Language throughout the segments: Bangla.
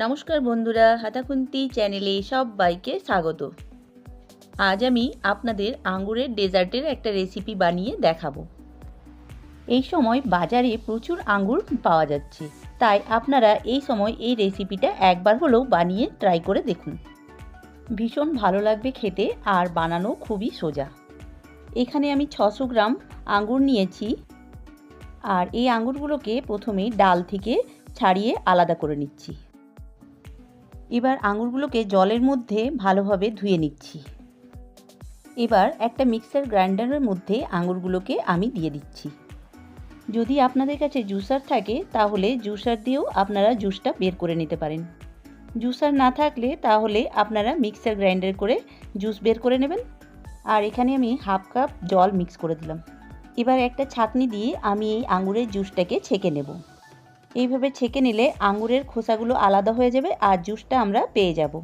নমস্কার বন্ধুরা হাতাখুন্তি চ্যানেলে সবাইকে স্বাগত। আজ আমি আপনাদের আঙ্গুরের ডেজার্টের একটা রেসিপি বানিয়ে দেখাবো। এই সময় বাজারে প্রচুর আঙ্গুর পাওয়া যাচ্ছে, তাই আপনারা এই সময় এই রেসিপিটা একবার হলেও বানিয়ে ট্রাই করে দেখুন। ভীষণ ভালো লাগবে খেতে আর বানানো খুবই সোজা। এখানে আমি ছশো গ্রাম আঙ্গুর নিয়েছি আর এই আঙ্গুরগুলোকে প্রথমেই ডাল থেকে ছাড়িয়ে আলাদা করে নিচ্ছি। এবার আঙুরগুলোকে জলের মধ্যে ভালোভাবে ধুয়ে নিচ্ছি। এবার একটা মিক্সার গ্রাইন্ডারের মধ্যে আঙুরগুলোকে আমি দিয়ে দিচ্ছি। যদি আপনাদের কাছে জুসার থাকে, তাহলে জুসার দিয়েও আপনারা জুসটা বের করে নিতে পারেন। জুসার না থাকলে তাহলে আপনারা মিক্সার গ্রাইন্ডার করে জুস বের করে নেবেন। আর এখানে আমি হাফ কাপ জল মিক্স করে দিলাম। এবার একটা ছাঁকনি দিয়ে আমি এই আঙুরের জুসটাকে ছেঁকে নেব। এইভাবে ছেঁকে নিলে আঙুরের খোসাগুলো আলাদা হয়ে যাবে আর জুসটা আমরা পেয়ে যাব।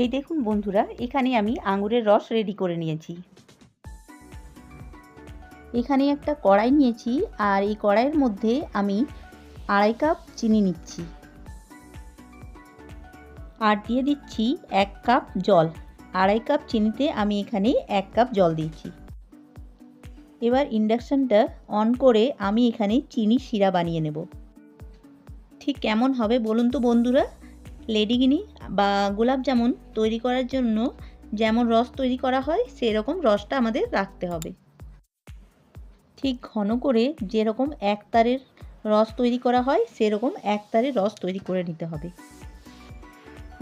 এই দেখুন বন্ধুরা, এখানে আমি আঙুরের রস রেডি করে নিয়েছি। এখানে একটা কড়াই নিয়েছি আর এই কড়াইয়ের মধ্যে আমি আড়াই কাপ চিনি নিচ্ছি। আর দিয়ে দিচ্ছি এক কাপ জল। আড়াই কাপ চিনিতে আমি এখানে এক কাপ জল দিয়েছি। এবার ইন্ডাকশানটা অন করে আমি এখানে চিনি শিরা বানিয়ে নেব। ঠিক কেমন হবে বলুন তো বন্ধুরা? লেডিগিনি বা গোলাপ জামুন তৈরি করার জন্য যেমন রস তৈরি করা হয়, সেরকম রসটা আমাদের রাখতে হবে। ঠিক ঘন করে যেরকম এক তারের রস তৈরি করা হয়, সেরকম এক তারের রস তৈরি করে নিতে হবে।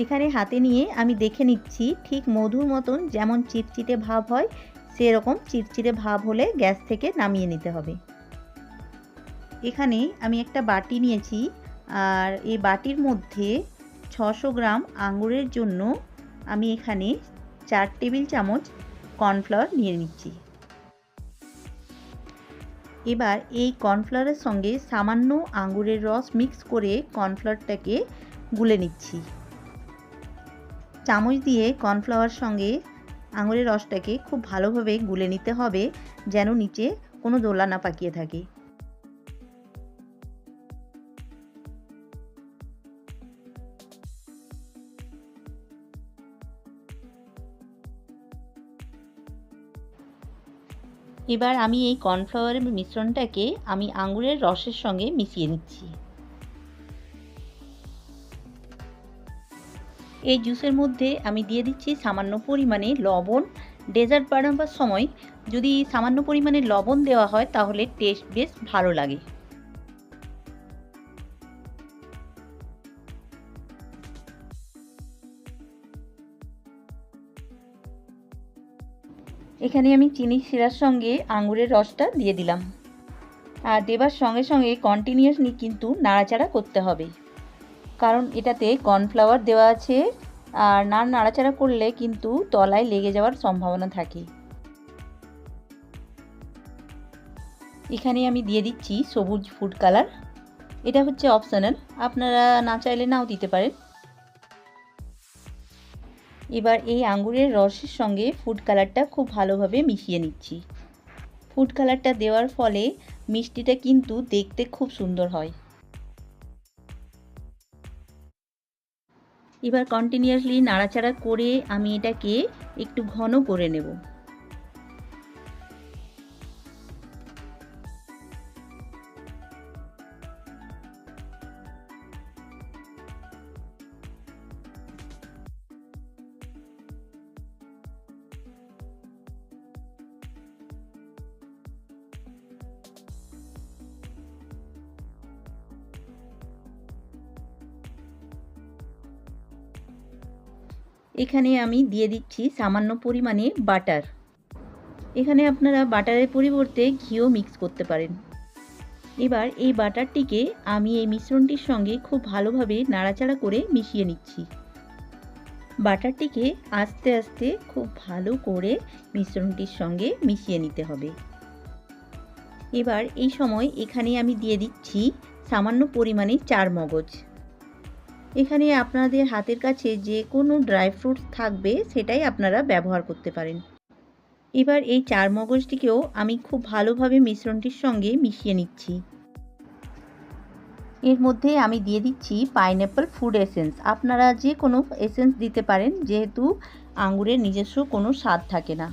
এখানে হাতে নিয়ে আমি দেখে নিচ্ছি ঠিক মধুর মতন যেমন চিটচিটে ভাব হয়, সেরকম চিটচিটে ভাব হলে গ্যাস থেকে নামিয়ে নিতে হবে। এখানে আমি একটা বাটি নিয়েছি, আর এই বাটির মধ্যে ছশো গ্রাম আঙুরের জন্য আমি এখানে চার টেবিল চামচ কর্নফ্লাওয়ার নিয়ে নিচ্ছি। এবার এই কর্নফ্লাওয়ারের সঙ্গে সামান্য আঙুরের রস মিক্স করে কর্নফ্লাওয়ারটাকে গুলে নিচ্ছি। চামচ দিয়ে কর্নফ্লাওয়ার সঙ্গে আঙুরের রসটাকে খুব ভালোভাবে গুলে নিতে হবে, যেন নিচে কোনো দোলা না পাকিয়ে থাকে। এবার আমি এই কর্নফ্লাওয়ারের মিশ্রণটাকে আমি আঙুরের রসের সঙ্গে মিশিয়ে নিচ্ছি। এই জুসের মধ্যে আমি দিয়ে দিচ্ছি সামান্য পরিমাণে লবণ। ডেজার্ট বানাবার সময় যদি সামান্য পরিমাণে লবণ দেওয়া হয় তাহলে টেস্ট বেশ ভালো লাগে। এখানে আমি চিনি শিরার সঙ্গে আঙুরের রসটা দিয়ে দিলাম। আর দেবার সঙ্গে সঙ্গে কন্টিনিউয়াসলি কিন্তু নাড়াচাড়া করতে হবে। কারণ এটাতে কর্নফ্লাওয়ার দেওয়া আছে আর না নাড়াচাড়া করলে কিন্তু তলায় লেগে যাওয়ার সম্ভাবনা থাকে। এখানে আমি দিয়ে দিচ্ছি সবুজ ফুড কালার। এটা হচ্ছে অপশনাল, আপনারা না চাইলে নাও দিতে পারেন। এবার এই আঙ্গুরের রসের সঙ্গে ফুড কালারটা খুব ভালোভাবে মিশিয়ে নিচ্ছি। ফুড কালারটা দেওয়ার ফলে মিষ্টিটা কিন্তু দেখতে খুব সুন্দর হয়। এবার কন্টিনিউয়াসলি নাড়াচাড়া করে আমি এটাকে একটু ঘন করে নেব। এখানে আমি দিয়ে দিচ্ছি সামান্য পরিমাণে বাটার। এখানে আপনারা বাটারের পরিবর্তে ঘিও মিক্স করতে পারেন। এবার এই বাটারটিকে আমি এই মিশ্রণটির সঙ্গে খুব ভালোভাবে নাড়াচাড়া করে মিশিয়ে নিচ্ছি। বাটারটিকে আস্তে আস্তে খুব ভালো করে মিশ্রণটির সঙ্গে মিশিয়ে নিতে হবে। এবার এই সময় এখানে আমি দিয়ে দিচ্ছি সামান্য পরিমাণে চার মগজ এখানে আপনাদের হাতের কাছে যে কোনো ড্রাই ফ্রুটস থাকবে, সেটাই আপনারা ব্যবহার করতে পারেন। এবার এই চার মগজটিকেও আমি খুব ভালোভাবে মিশ্রণটির সঙ্গে মিশিয়ে নিচ্ছি। এর মধ্যে আমি দিয়ে দিচ্ছি পাইনঅ্যাপেল ফুড এসেন্স আপনারা যে কোনো এসেন্স দিতে পারেন, যেহেতু আঙুরের নিজস্ব কোনো স্বাদ থাকে না।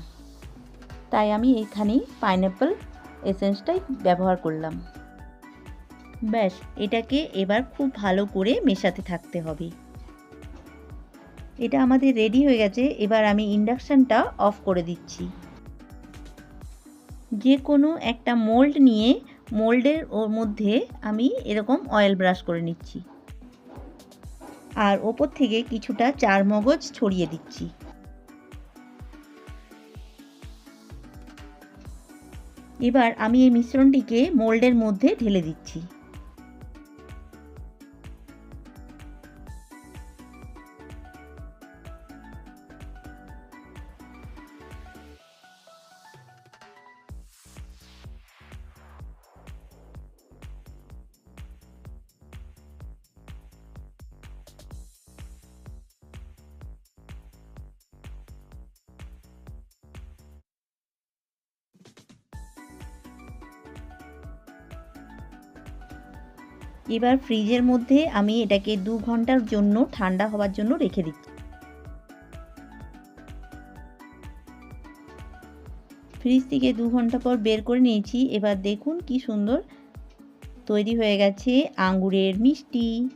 তাই আমি এইখানেই পাইনঅ্যাপেল এসেন্সটাই ব্যবহার করলাম। ব্যাস, এটাকে এবার খুব ভালো করে মেশাতে থাকতে হবে। এটা আমাদের রেডি হয়ে গেছে, এবার আমি ইন্ডাকশানটা অফ করে দিচ্ছি। যে কোনো একটা মোল্ড নিয়ে মোল্ডের ওর মধ্যে আমি এরকম অয়েল ব্রাশ করে নিচ্ছি। আর ওপর থেকে কিছুটা চার মগজ ছড়িয়ে দিচ্ছি। এবার আমি এই মিশ্রণটিকে মোল্ডের মধ্যে ঢেলে দিচ্ছি। এবার ফ্রিজের মধ্যে আমি এটাকে দু ঘণ্টার জন্য ঠান্ডা হওয়ার জন্য রেখে দিচ্ছি। ফ্রিজ থেকে দু ঘণ্টা পর বের করে নিয়েছি। এবার দেখুন কি সুন্দর তৈরি হয়ে গেছে আঙ্গুরের মিষ্টি।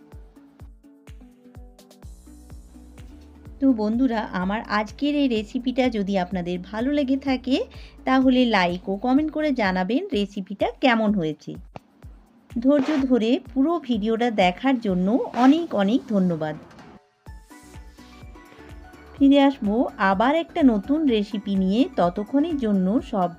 তো বন্ধুরা, আমার আজকের এই রেসিপিটা যদি আপনাদের ভালো লেগে থাকে, তাহলে লাইক ও কমেন্ট করে জানাবেন রেসিপিটা কেমন হয়েছে। ধৈর্য ধরে পুরো ভিডিওটা দেখার জন্য অনেক অনেক ধন্যবাদ। ফিরে আসব আবার একটা নতুন রেসিপি নিয়ে ততক্ষণের জন্য সব